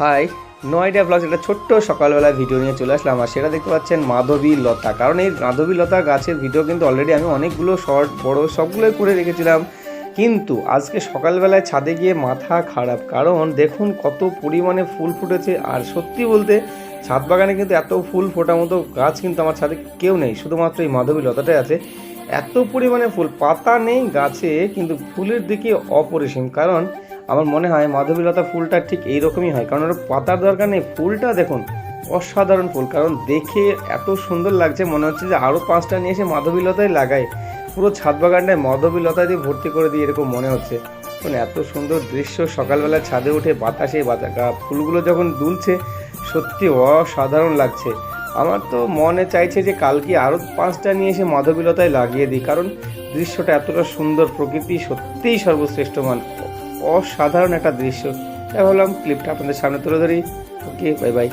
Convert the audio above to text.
High no idea blogs একটা ছোট্ট সকালবেলা ভিডিও নিয়ে চলে আসলাম আর সেটা দেখতে পাচ্ছেন মাধবী লতা। কারণ এই মাধবী লতা গাছের ভিডিও কিন্তু অলরেডি আমি অনেকগুলো শর্ট বড় সবগুলোই করে রেখেছিলাম। কিন্তু আজকে সকালবেলায় ছাদে গিয়ে মাথা খারাপ। কারণ দেখুন কত পরিমাণে ফুল ফুটেছে আর সত্যি বলতে ছাদ বাগানে কিন্তু এত ফুল ফোটার মতো গাছ কিন্তু আমার ছাদে কেউ নেই। শুধুমাত্র এই মাধবী লতাটাই আছে। এত পরিমাণে ফুল, পাতা নেই গাছে, কিন্তু ফুলের দিকে অপরিসীম। কারণ আমার মনে হয় মাধবীলতা ফুলটা ঠিক এইরকমই হয়, কারণ ওর পাতার দরকার নেই। ফুলটা দেখুন, অসাধারণ ফুল, কারণ দেখে এত সুন্দর লাগছে, মনে হচ্ছে যে আরও পাঁচটা নিয়ে এসে মাধবীলতায় লাগাই পুরো ছাদ বাগানটায় মাধবীলতা দিয়ে ভর্তি করে দিই এরকম মনে হচ্ছে। মানে এত সুন্দর দৃশ্য, সকালবেলা ছাদে উঠে বাতাসে বাতা ফুলগুলো যখন দুলছে, সত্যি অসাধারণ লাগছে। আমার তো মনে চাইছে যে কালকে আরও পাঁচটা নিয়ে এসে মাধবীলতায় লাগিয়ে দিই, কারণ দৃশ্যটা এতটা সুন্দর, প্রকৃতি সত্যিই সর্বশ্রেষ্ঠ মান অসাধারণ একটা দৃশ্য। তাই ভাবলাম ক্লিপটা আপনাদের সামনে তুলে ধরি। Okay bye bye